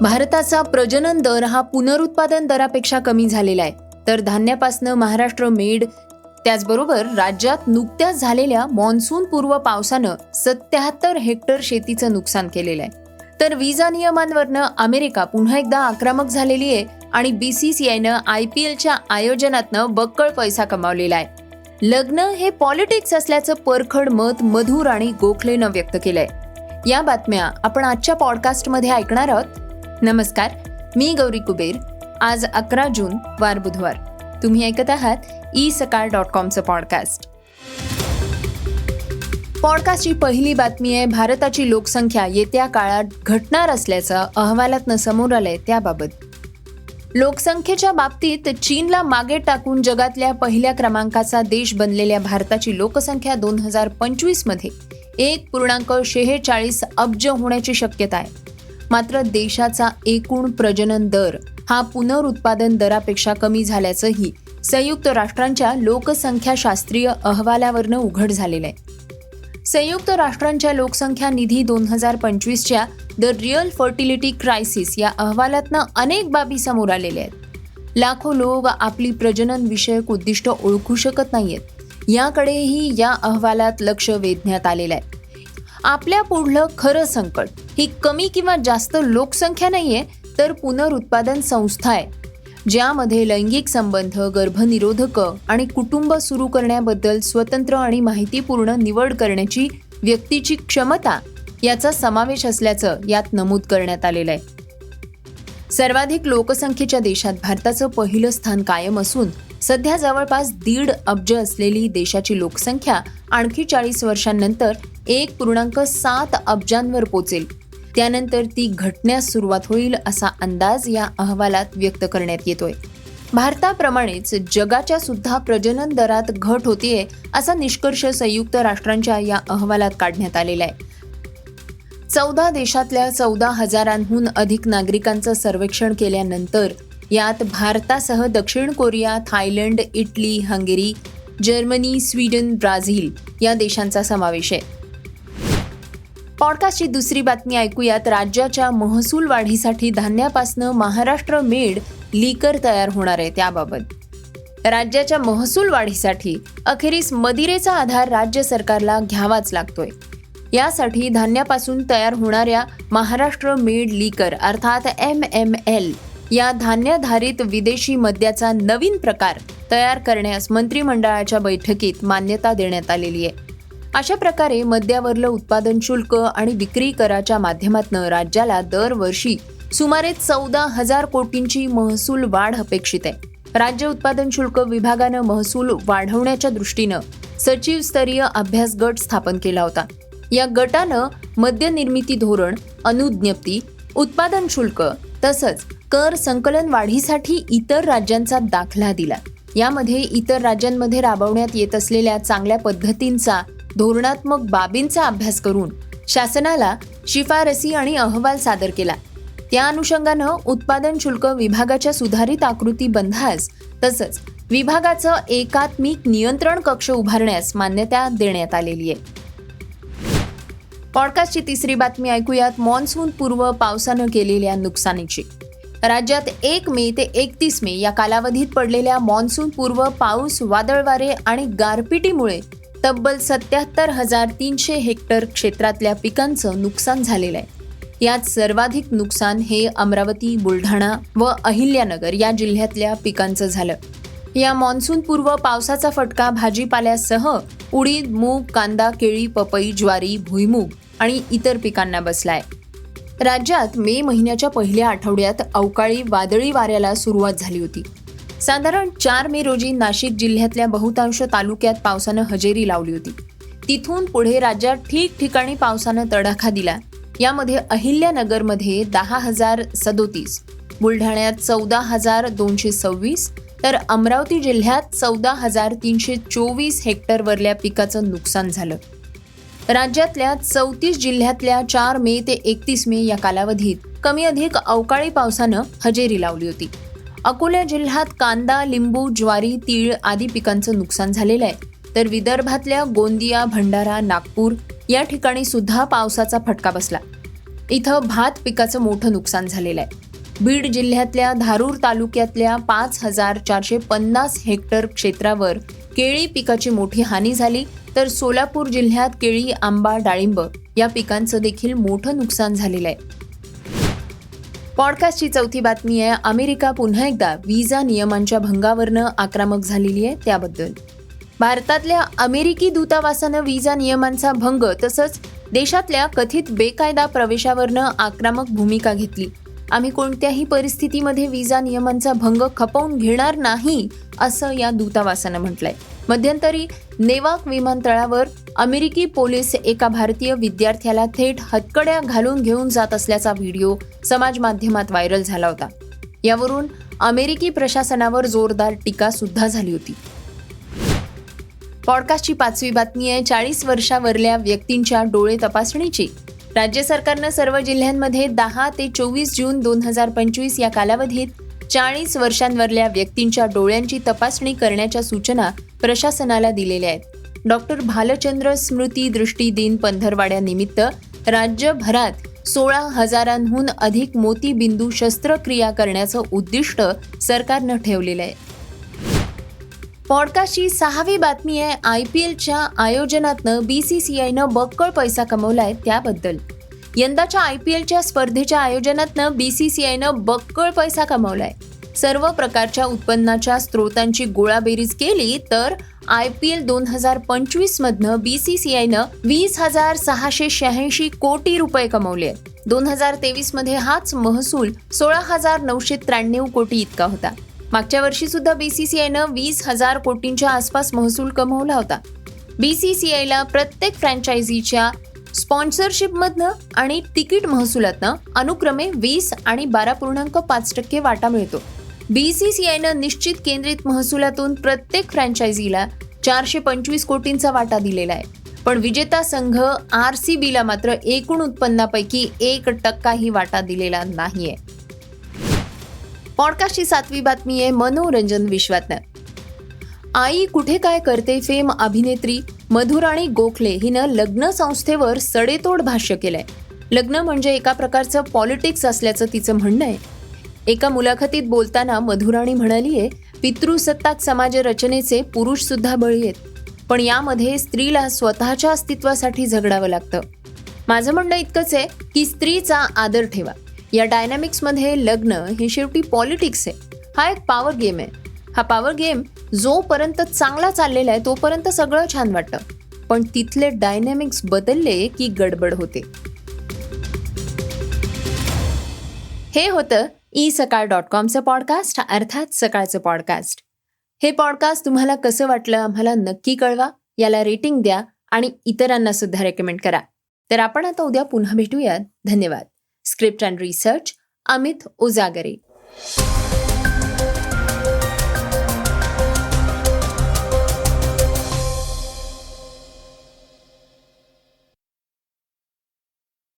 भारताचा प्रजनन दर हा पुनरुत्पादन दरापेक्षा कमी झालेला आहे. तर धान्यापासनं महाराष्ट्र मेड त्याचबरोबर राज्यात नुकत्याच झालेल्या मान्सून पूर्व पावसानं सत्याहत्तर हेक्टर शेतीचं नुकसान केलेलं आहे. तर विजा नियमांवरनं अमेरिका पुन्हा एकदा आक्रमक झालेली आहे आणि बीसीसीआयनं आय पी एलच्या आयोजनातनं बक्कळ पैसा कमावलेला आहे. लग्न हे पॉलिटिक्स असल्याचं परखड मत मधुर आणि गोखलेनं व्यक्त केलंय. या बातम्या आपण आजच्या पॉडकास्टमध्ये ऐकणार आहोत. नमस्कार मी गौरी कुबेर. आज अकरा जून वार बुधवार. तुम्ही ऐकत आहात ई सकाळ डॉट कॉमचं पॉडकास्ट पॉडकास्टची पहिली बातमी आहे भारताची लोकसंख्या येत्या काळात घटणार असल्याचं अहवालातनं समोर आलंय त्याबाबत. लोकसंख्येच्या बाबतीत चीनला मागे टाकून जगातल्या पहिल्या क्रमांकाचा देश बनलेल्या भारताची लोकसंख्या दोन हजार पंचवीसमध्ये एक पूर्णांक शेहेचाळीस अब्ज होण्याची शक्यता आहे. मात्र देशाचा एकूण प्रजनन दर हा पुनरुत्पादन दरापेक्षा कमी झाल्याचंही संयुक्त राष्ट्रांच्या लोकसंख्याशास्त्रीय अहवालावरनं उघड झालेलं आहे. संयुक्त राष्ट्रांच्या लोकसंख्या निधी दोन हजार पंचवीसच्या द रिअल फर्टिलिटी क्रायसिस या अहवालातनं अनेक बाबी समोर आलेल्या आहेत. लाखो लोक आपली प्रजनन विषयक उद्दिष्ट ओळखू शकत नाहीयेत. याकडेही या अहवालात लक्ष वेधण्यात आलेलं आहे. आपल्या पुढलं खरं संकट. ही कमी किंवा जास्त लोकसंख्या नाहीये तर पुनरुत्पादन संस्था आहे. ज्यामध्ये लैंगिक संबंध गर्भनिरोधक आणि कुटुंब सुरू करण्याबद्दल स्वतंत्र आणि माहितीपूर्ण निवड करण्याची व्यक्तीची क्षमता याचा समावेश असल्याचं यात नमूद करण्यात आलेलं आहे. सर्वाधिक लोकसंख्येच्या देशात भारताचं पहिलं स्थान कायम असून सध्या जवळपास दीड अब्ज असलेली देशाची लोकसंख्या आणखी चाळीस वर्षांनंतर एक पूर्णांक सात अब्जांवर पोचेल. त्यानंतर ती घटण्यास सुरुवात होईल असा अंदाज या अहवालात व्यक्त करण्यात येतोय. भारताप्रमाणेच जगाच्या सुद्धा प्रजनन दरात घट होतीये असा निष्कर्ष संयुक्त राष्ट्रांच्या या अहवालात काढण्यात आलेला आहे. चौदा देशातल्या चौदा हजारांहून अधिक नागरिकांचं सर्वेक्षण केल्यानंतर यात भारतासह दक्षिण Korea Thailand Italy Hungary Germany Sweden Brazil या देशांचा समावेश आहे. पॉडकास्टची दुसरी बातमी ऐकूयात. राज्याच्या महसूल वाढीसाठी धान्यापासनं महाराष्ट्र मेड लिकर तयार होणार आहे त्याबाबत. राज्याच्या महसूल वाढीसाठी अखेरीस मदिरेचा आधार राज्य सरकारला घ्यावाच लागतोय. यासाठी धान्यापासून तयार होणाऱ्या महाराष्ट्र मेड लिकर अर्थात एम एम एल या धान्याधारित विदेशी मद्याचा नवीन प्रकार तयार करण्यास मंत्रिमंडळाच्या बैठकीत मान्यता देण्यात आलेली आहे. अशा प्रकारे मद्यावरलं उत्पादन शुल्क आणि विक्री कराच्या माध्यमातून राज्याला दरवर्षी सुमारे चौदा हजार कोटींची महसूल वाढ अपेक्षित आहे. राज्य उत्पादन शुल्क विभागानं महसूल वाढवण्याच्या दृष्टीनं सचिव स्तरीय अभ्यास गट स्थापन केला होता. या गटानं मद्यनिर्मिती धोरण अनुज्ञप्ती उत्पादन शुल्क तसंच कर संकलन वाढीसाठी इतर राज्यांचा दाखला दिला. यामध्ये इतर राज्यांमध्ये राबवण्यात येत असलेल्या चांगल्या पद्धतींचा धोरणात्मक बाबींचा अभ्यास करून शासनाला शिफारसी आणि अहवाल सादर केला. त्या अनुषंगानं उत्पादन शुल्क विभागाच्या सुधारित आकृती बंधास तसंच विभागाचं एकात्मिक नियंत्रण कक्ष उभारण्यास मान्यता देण्यात आलेली आहे. पॉडकास्टची तिसरी बातमी ऐकूयात. मान्सून पूर्व पावसानं केलेल्या नुकसानीची. राज्यात एक मे ते एकतीस मे या कालावधीत पडलेल्या मान्सून पूर्व पाऊस वादळवारे आणि गारपिटीमुळे तब्बल सत्याहत्तर हजार तीनशे हेक्टर क्षेत्रातल्या पिकांचं नुकसान झालेलं आहे. यात सर्वाधिक नुकसान हे अमरावती बुलढाणा व अहिल्यानगर या जिल्ह्यातल्या पिकांचं झालं. या मान्सूनपूर्व पावसाचा फटका भाजीपाल्यासह उडीद मूग कांदा केळी पपई ज्वारी भुईमूग आणि इतर पिकांना बसलाय. राज्यात मे महिन्याच्या पहिल्या आठवड्यात अवकाळी वादळी वाऱ्याला सुरुवात झाली होती. साधारण चार मे रोजी नाशिक जिल्ह्यातल्या बहुतांश तालुक्यात पावसानं हजेरी लावली होती. तिथून पुढे राज्यात ठिकठिकाणी पावसानं तडाखा दिला. यामध्ये अहिल्यानगरमध्ये दहा हजार सदोतीस बुलढाण्यात चौदा हजार दोनशे सव्वीस तर अमरावती जिल्ह्यात चौदा हजार तीनशे चोवीस हेक्टरवरल्या पिकाचं नुकसान झालं. राज्यातल्या चौतीस जिल्ह्यातल्या चार मे ते एकतीस मे या कालावधीत कमी अधिक अवकाळी पावसानं हजेरी लावली होती. अकोला जिल्ह्यात कांदा लिंबू ज्वारी तीळ आदी पिकांचं नुकसान झालेलं आहे. तर विदर्भातल्या गोंदिया भंडारा नागपूर या ठिकाणी सुद्धा पावसाचा फटका बसला. इथं भात पिकाचं मोठं नुकसान झालेलं आहे. बीड जिल्ह्यातल्या धारूर तालुक्यातल्या पाच हजार चारशे पन्नास हेक्टर क्षेत्रावर केळी पिकाची मोठी हानी झाली. तर सोलापूर जिल्ह्यात केळी आंबा डाळिंब या पिकांचं देखील मोठं नुकसान झालेलं आहे. पॉडकास्टची चौथी बातमी आहे अमेरिका पुन्हा एकदा विजा नियमांच्या भंगावरनं आक्रमक झालेली आहे त्याबद्दल. भारतातल्या अमेरिकी दूतावासानं विजा नियमांचा भंग तसंच देशातल्या कथित बेकायदा प्रवेशावरनं आक्रमक भूमिका घेतली. आम्ही कोणत्याही परिस्थितीमध्ये विजा नियमांचा भंग खपवून घेणार नाही असं या दूतावासानं म्हटलंय. मध्यंतरी नेवाक विमानतळावर अमेरिकी पोलीस एका भारतीय विद्यार्थ्याला थेट हतकड्या घालून घेऊन जात असल्याचा व्हिडिओ समाज माध्यमात व्हायरल झाला होता. यावरून अमेरिकी प्रशासनावर जोरदार टीका सुद्धा झाली होती. पॉडकास्टची पाचवी बातमी आहे चाळीस वर्षावरल्या व्यक्तींच्या डोळे तपासणीची. राज्य सरकारनं सर्व जिल्ह्यांमध्ये दहा ते चोवीस जून दोन हजार पंचवीस या कालावधीत चाळीस वर्षांवरल्या व्यक्तींच्या डोळ्यांची तपासणी करण्याच्या सूचना प्रशासनाला दिलेल्या आहेत. डॉक्टर भालचंद्र स्मृती दृष्टी दिन पंधरवाड्यानिमित्त राज्यभरात सोळा हजारांहून अधिक मोतीबिंदू शस्त्रक्रिया करण्याचं उद्दिष्ट सरकारनं ठेवलेलं आहे. पॉडकास्टची सहावी बातमी आहे आय पी एलच्या आयोजनातनं बी सी सी आयनं बक्कळ पैसा कमवलाय त्याबद्दल. यंदाच्या आय पी एलच्या स्पर्धेच्या आयोजनातनं बी सी सी आयनं बक्कळ पैसा कमावलाय. सर्व प्रकारच्या उत्पन्नाच्या स्रोतांची गोळाबेरीज केली तर आय पी एल दोन हजार पंचवीस मधनं बी सी सी आयनं वीस हजार सहाशे शहाऐंशी कोटी रुपये कमवले. आहेत दोन हजार तेवीसमध्ये हाच महसूल सोळा हजार नऊशे त्र्याण्णव कोटी इतका होता. मागच्या वर्षी सुद्धा बीसीसीआयनं वीस हजार कोटींच्या आसपास महसूल कमवला होता. बीसीसीआयला प्रत्येक फ्रँचायझीच्या स्पॉन्सरशिपमधनं आणि तिकीट महसुलातनं अनुक्रमे वीस आणि बारा पूर्णांक पाच टक्के वाटा मिळतो. बी सी सी आयनं निश्चित केंद्रित महसुलातून प्रत्येक फ्रँचायझीला चारशे पंचवीस कोटींचा वाटा दिलेला आहे. पण विजेता संघ आर सी बीला मात्र एकूण उत्पन्नापैकी एक टक्काही वाटा दिलेला नाहीये. पॉडकास्टची सातवी बातमी आहे मनोरंजन विश्वातनं. आई कुठे काय करते फेम अभिनेत्री? मधुराणी गोखले हिनं लग्न संस्थेवर सडेतोड भाष्य केलंय. लग्न म्हणजे एका प्रकारचं पॉलिटिक्स असल्याचं तिचं म्हणणं आहे. एका मुलाखतीत बोलताना मधुराणी म्हणालीये पितृसत्ताक समाज रचनेचे पुरुष सुद्धा बळी आहेत. पण यामध्ये स्त्रीला स्वतःच्या अस्तित्वासाठी झगडावं लागतं. माझं म्हणणं इतकंच आहे की स्त्रीचा आदर ठेवा. या डायनॅमिक्समध्ये लग्न हे शेवटी पॉलिटिक्स आहे. हा एक पॉवर गेम आहे. हा पॉवर गेम जोपर्यंत चांगला चाललेला आहे तोपर्यंत सगळं छान वाटतं. पण तिथले डायनॅमिक्स बदलले की गडबड होते. हे होतं ई सकाळ डॉट कॉमचं पॉडकास्ट अर्थात सकाळचं पॉडकास्ट. हे पॉडकास्ट तुम्हाला कसं वाटलं आम्हाला नक्की कळवा याला रेटिंग द्या आणि इतरांना सुद्धा रेकमेंड करा. तर आपण आता उद्या पुन्हा भेटूयात. धन्यवाद. Script and research Amit Ujagare.